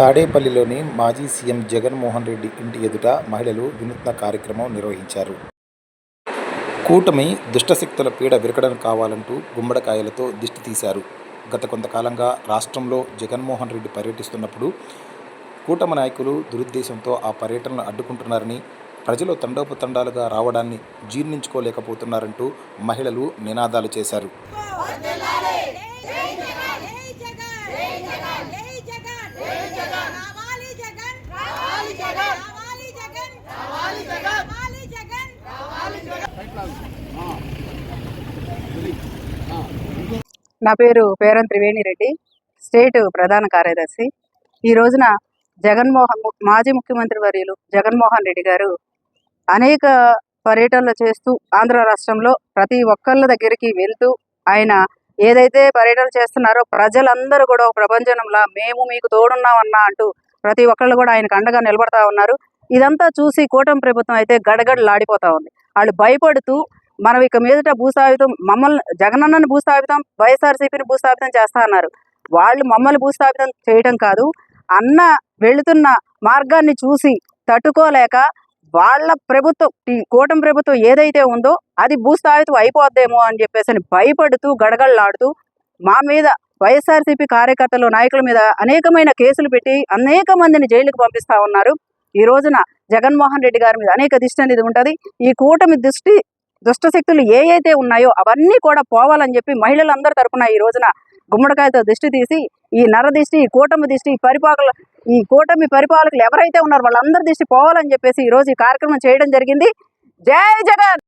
తాడేపల్లిలోని మాజీ సీఎం జగన్మోహన్ రెడ్డి ఇంటి ఎదుట మహిళలు వినూత్న కార్యక్రమం నిర్వహించారు. కూటమి దుష్టశక్తుల పీడ విరకడం కావాలంటూ గుమ్మడికాయలతో దిష్టి తీశారు. గత కొంతకాలంగా రాష్ట్రంలో జగన్మోహన్ రెడ్డి పర్యటిస్తున్నప్పుడు కూటమి నాయకులు దురుద్దేశంతో ఆ పర్యటనను అడ్డుకుంటున్నారని ప్రజలు తండోపతండాలుగా రావడాన్ని జీర్ణించుకోలేకపోతున్నారంటూ మహిళలు నినాదాలు చేశారు జై జగన్ జై జగన్ జై జగన్ జై జగన్ రావాలి జగన్ రావాలి జగన్ రావాలి జగన్ రావాలి జగన్ రావాలి జగన్ రావాలి నా పేరు పేరం త్రివేణి రెడ్డి స్టేట్ ప్రధాన కార్యదర్శి. ఈ రోజున జగన్మోహన్ మాజీ ముఖ్యమంత్రి వర్యులు జగన్మోహన్ రెడ్డి గారు అనేక పర్యటనలు చేస్తూ ఆంధ్ర రాష్ట్రంలో ప్రతి ఒక్కళ్ళ దగ్గరికి వెళ్తూ ఆయన ఏదైతే పర్యటన చేస్తున్నారో ప్రజలందరూ కూడా ప్రపంచంలా మేము మీకు తోడున్నామన్నా అంటూ ప్రతి ఒక్కళ్ళు కూడా ఆయనకు అండగా నిలబడతా ఉన్నారు. ఇదంతా చూసి కూటమి ప్రభుత్వం అయితే గడగడలాడిపోతా ఉంది. వాళ్ళు భయపడుతూ మనం ఇక మీదట భూస్థాపితం మమ్మల్ని జగనన్నని భూస్థాపితం వైఎస్ఆర్సీపీని భూస్థాపితం చేస్తా అన్నారు. వాళ్ళు మమ్మల్ని భూస్థాపితం చేయటం కాదు అన్న వెళుతున్న మార్గాన్ని చూసి తట్టుకోలేక వాళ్ళ ప్రభుత్వం ఈ కూటమి ప్రభుత్వం ఏదైతే ఉందో అది భూస్థాపితం అయిపోద్దేమో అని చెప్పేసి అని భయపడుతూ గడగడలాడుతూ మా మీద వైఎస్ఆర్సీపీ కార్యకర్తలు నాయకుల మీద అనేకమైన కేసులు పెట్టి అనేక మందిని జైలుకు పంపిస్తా ఉన్నారు. ఈ రోజున జగన్మోహన్ రెడ్డి గారి మీద అనేక దిష్టి అనేది ఉంటుంది. ఈ కూటమి దృష్టి దుష్టశక్తులు ఏ అయితే ఉన్నాయో అవన్నీ కూడా పోవాలని చెప్పి మహిళలందరి తరపున ఈ రోజున గుమ్మడికాయతో దిష్టి తీసి ఈ నర దిష్టి ఈ కూటమి దిష్టి ఈ పరిపాలకులు ఈ కూటమి పరిపాలకులు ఎవరైతే ఉన్నారో వాళ్ళందరి దిష్టి పోవాలని చెప్పేసి ఈ రోజు ఈ కార్యక్రమం చేయడం జరిగింది. జై జగన్!